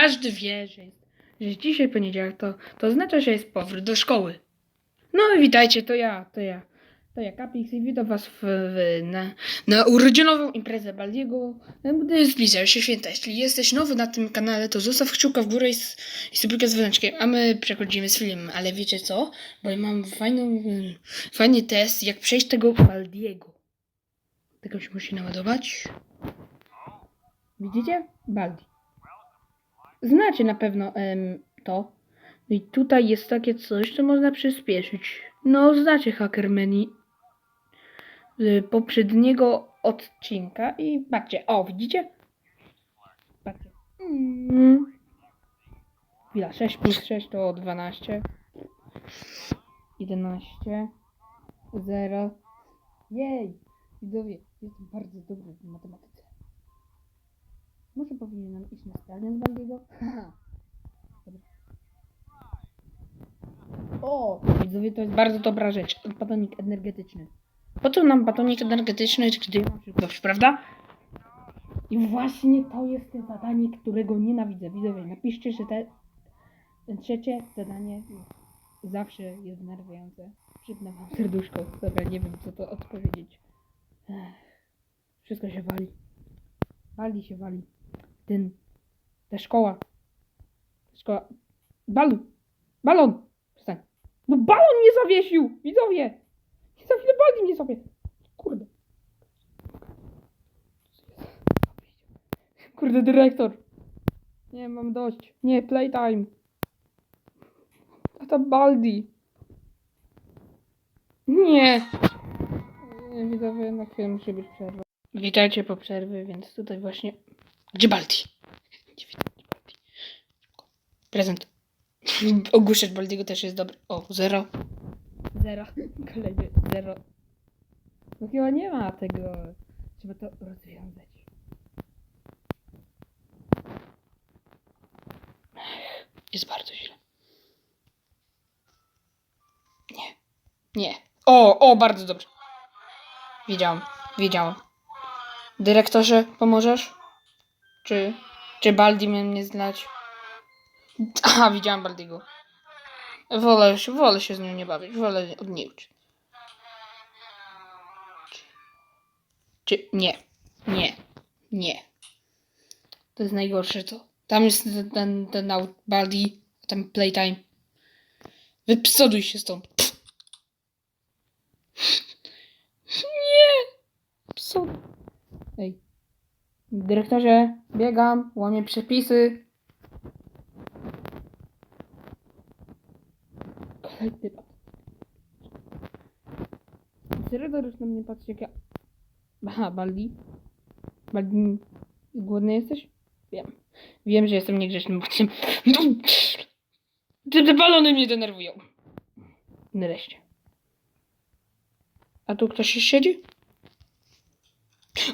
każdy wie, że, jest, że dzisiaj poniedziałek to, to oznacza, że jest powrót do szkoły. No i witajcie, to ja, to ja. To ja, Kapix i witam was w, w, na, na urodzinową imprezę Baldiego, gdy zbliżają się święta. Jeśli jesteś nowy na tym kanale, to zostaw kciuka w górę i, i subika z dzwoneczkiem, a my przechodzimy z filmem. Ale wiecie co? Bo ja mam fajną, mm, fajny test, jak przejść tego Baldiego. Tylko się musi naładować. Widzicie? Baldi. Znacie na pewno em, to. I tutaj jest takie coś, co można przyspieszyć. No, znacie Hackermani z poprzedniego odcinka i patrzcie, o, widzicie? Patrzcie. Mm. Chwila, 6 plus 6 to 12. 11. 0. Jej! Widzowie, jestem bardzo dobry w matematyce. Może powinienem iść na zdalnie z. Dobra. O! Widzowie, to jest bardzo dobra rzecz. Batonik energetyczny. Po co nam batonik energetyczny, gdy mam szybkość, prawda? I właśnie to jest to zadanie, którego nienawidzę. Widzowie, napiszcie, że te trzecie zadanie zawsze jest denerwujące. Przypnę wam serduszko. Dobra, nie wiem, co to odpowiedzieć. Wszystko się wali. Wali się wali. Ten, ta szkoła. Szkoła. Balon. Balon. No balon mnie zawiesił! Widzowie! Za chwilę balon mnie sobie. Kurde. Kurde, dyrektor. Nie, mam dość. Nie, playtime. Tata Baldi. Nie. Widzowie, na chwilę musi być przerwa. Witajcie po przerwie, więc tutaj właśnie... Gdzie Baldi? Gdzie widzę Baldi? Prezent. Ogłuszać Baldiego też jest dobry. O, zero. Zero. Kolejny zero. No chyba nie ma tego. Trzeba to rozwiązać. Jest bardzo źle. Nie. Nie. O, o, bardzo dobrze. Wiedziałam, wiedziałam. Dyrektorze, pomożesz? Czy, czy Baldi mnie mnie znać? Aha, widziałam Baldiego. Wolę, wolę się z nią nie bawić, wolę od niej uczyć. Czy nie, nie, nie. To jest najgorsze to. Tam jest ten, ten, ten out Baldi, tam playtime. Wypsoduj się stąd. Pff. Nie! Pso. Ej. Dyrektorze, biegam, łamię przepisy. Kolejny pat. Dyrektor już na mnie patrzy jak ja... Aha, Baldi. Baldi, głodny jesteś? Wiem. Wiem, że jestem niegrzecznym bociem. No. Te, balony mnie denerwują. Nareszcie. A tu ktoś siedzi?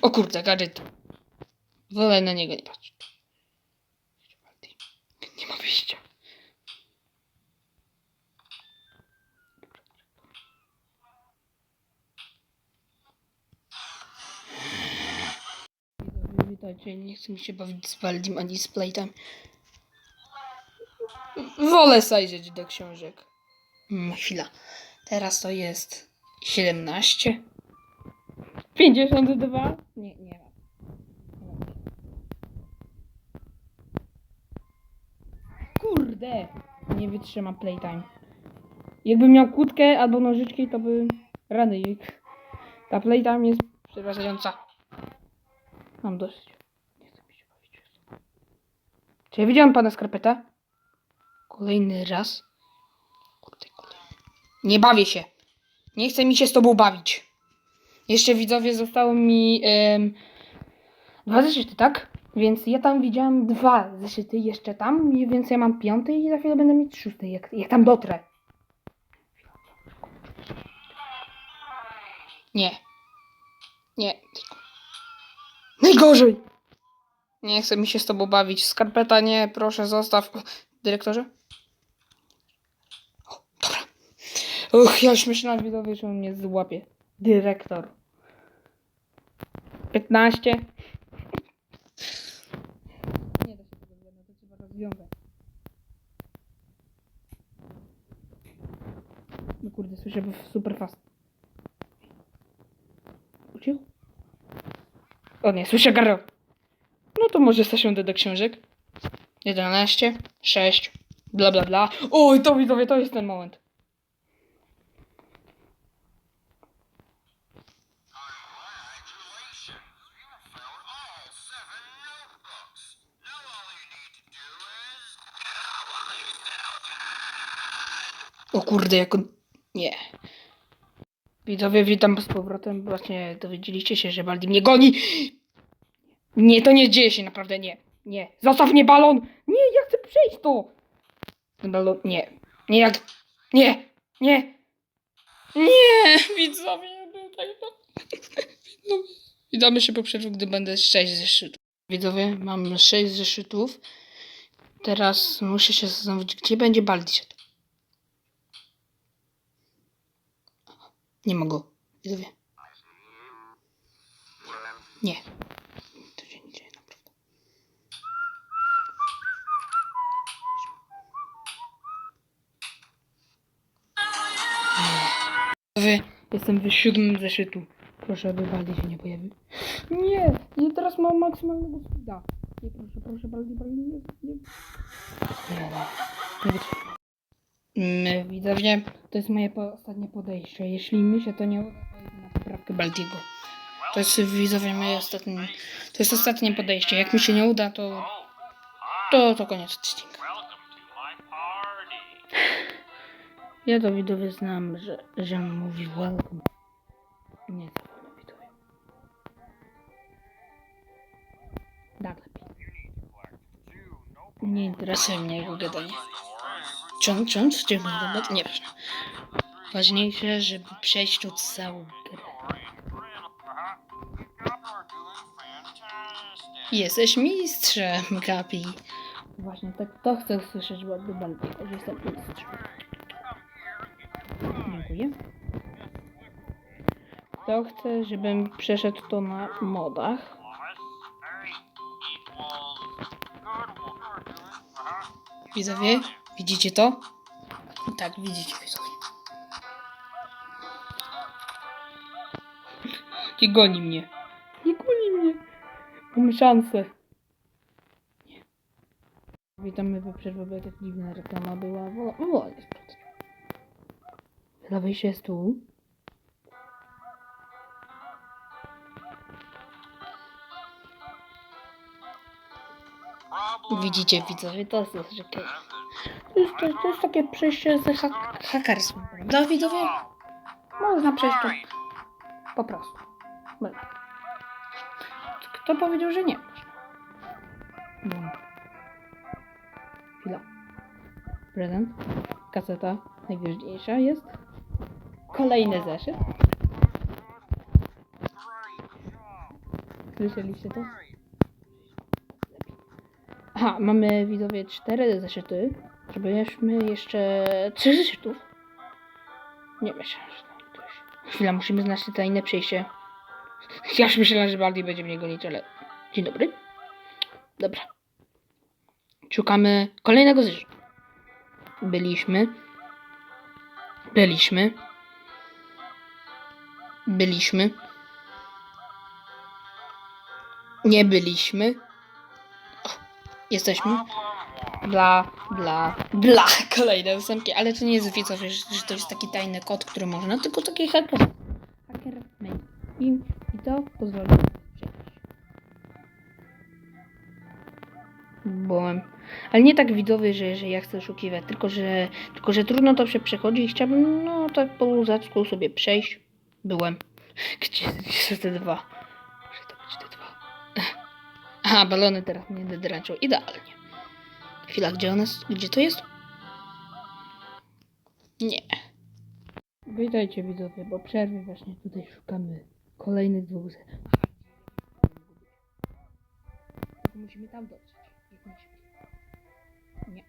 O kurde, gadżet. Wolę na niego nie patrzeć. Nie ma wyjścia. Witajcie, nie chcę mi się bawić z Baldim ani z Playtime. Wolę zajrzeć do książek. Hmm, chwila. Teraz to jest 17. 52? Nie, nie ma. Kurde! Nie wytrzyma Playtime. Jakbym miał kłódkę albo nożyczki, to by rany ich. Ta Playtime jest przerażająca. Mam dosyć. Nie chcę mi się bawić. Czy ja widziałem pana skarpeta? Kolejny raz. Kurde. Nie bawię się. Nie chcę mi się z tobą bawić. Jeszcze widzowie zostało mi dwa zeszyty, tak? Więc ja tam widziałem dwa zeszyty jeszcze tam, więc ja mam piąty i za chwilę będę mieć szósty, jak, jak tam dotrę. Nie. Nie. Najgorzej! Nie chce mi się z tobą bawić. Skarpeta nie, proszę zostaw. Dyrektorze? O, dobra. Uch, ja już myślałem, widzowie, że on mnie złapie. Dyrektor. 15. wiązać. No kurde, słyszę super fast. Uciekł? O nie, słyszę Garo. No to może stasiądę do książek. 11, 6, bla bla bla. Oj, to widzowie, to jest ten moment. O kurde, jak on... Nie. Widzowie, witam z powrotem. Właśnie dowiedzieliście się, że Baldi mnie goni. Nie, to nie dzieje się, naprawdę nie. Nie. Zostaw mnie balon! Nie, ja chcę przejść to! Ten balon, nie. Nie, jak... Nie! Nie! Nie! Widzowie, tutaj to... Witamy się po przerwie, gdy będę 6 zeszytów. Widzowie, mam 6 zeszytów. Teraz muszę się zastanowić, gdzie będzie Baldi Nie mogę. Widzowie. Nie. To się nie dzieje naprawdę. Widzowie, jestem w siódmym zeszytu. Proszę, aby Baldi się nie pojawił. Nie! Ja teraz mam maksymalnego speeda. Nie, proszę, proszę, Baldi, Baldi, nie, nie. Nie, nie, nie Widzowie, to jest moje ostatnie podejście. Jeśli mi się to nie uda, to idę na poprawkę Baltiego. To jest widzowie moje ostatnie. To jest ostatnie podejście. Jak mi się nie uda, to. To, to koniec odcinka. Ja to widzowie znam, że, że on mówi welcome. Nie wolno widzowie. Tak lepiej. Nie interesuje mnie jego gadanie. Cząc, cząc, czy będę Nie ważne. Ważniejsze, żeby przejść tu całą grę. Jesteś mistrzem, Gabi. Właśnie tak to chcę słyszeć ładny Baltiego, że jestem mistrzem. Dziękuję. To chcę, żebym przeszedł to na modach. Widzowie, widzicie to? Tak, widzicie widzowie. Nie goni mnie. Nie goni mnie. Mam szansę. Nie. Witamy po przerwie, bo jaka dziwna reklama była. Wola, wola sprawdzać. Lewej się jest Widzicie, widzowie, to jest okej. To jest, to, jest- to jest takie przejście z hak hakerstwem, prawda, widzowie? Można przejść to po prostu. Można. Kto powiedział, że nie. Chwila. Prezent. Kaseta. Najważniejsza jest. Kolejny zeszyt. Słyszeliście to? Aha, mamy widzowie cztery zeszyty. Żebyśmy jeszcze trzy zeszytów. Nie myślałem, że tam ktoś. Chwila, musimy znaleźć tajne przejście. Ja już myślałem, że Baldi będzie mnie gonić, ale... Dzień dobry. Dobra. Szukamy kolejnego zeszytu. Byliśmy. Byliśmy. Byliśmy. Nie byliśmy. Jesteśmy. Bla, bla, bla. Kolejne ósemki, ale to nie jest widzowie, że, że to jest taki tajny kod, który można, tylko taki hacker. Hacker. I, i to pozwoli przejść. Byłem. Ale nie tak widzowie, że, że ja chcę oszukiwać, tylko że, tylko że trudno to się przechodzi i chciałbym, no tak po luzacku sobie przejść. Byłem. Gdzie, gdzie są te dwa? Aha, balony teraz mnie dedraczą. Idealnie. Chwila, gdzie one, s- gdzie to jest? Nie. Witajcie widzowie, bo przerwy właśnie tutaj szukamy kolejnych dwóch z... Tylko musimy tam dotrzeć. Nie.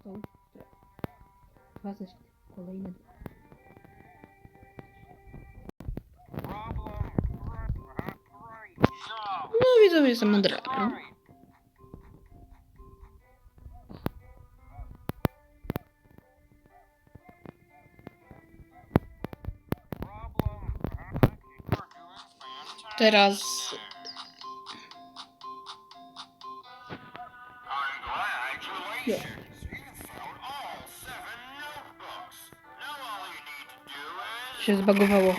Stronę. Dwa. Kolejne dwa. No widzowie, jestem moderatorem. Teraz... Jo. Się zbagowało.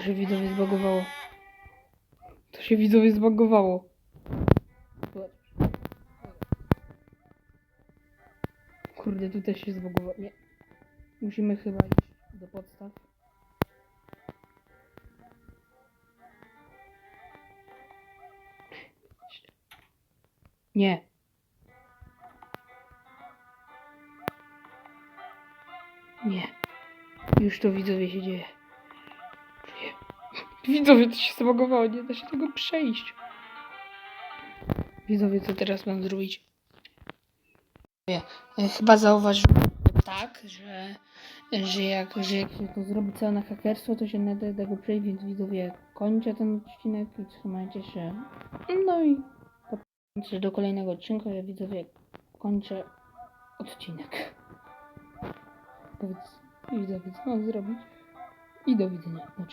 To się widzowie zbagowało. To się widzowie zbagowało. Kurde, tu też się zbagowało. Nie. Musimy chyba iść do podstaw. Nie. Nie. Już to widzowie się dzieje. Widzowie, to się zbagowało, nie da się tego przejść. Widzowie, co teraz mam zrobić? Chyba zauważyłem tak, że, że, jak, że jak się to zrobi całe na hakerstwo, to się nie da tego przejść, więc widzowie, kończę ten odcinek i trzymajcie się. No i popatrzcie do kolejnego odcinka, ja widzowie kończę odcinek. Powiedz widzowie, co mam zrobić. I do widzenia. No.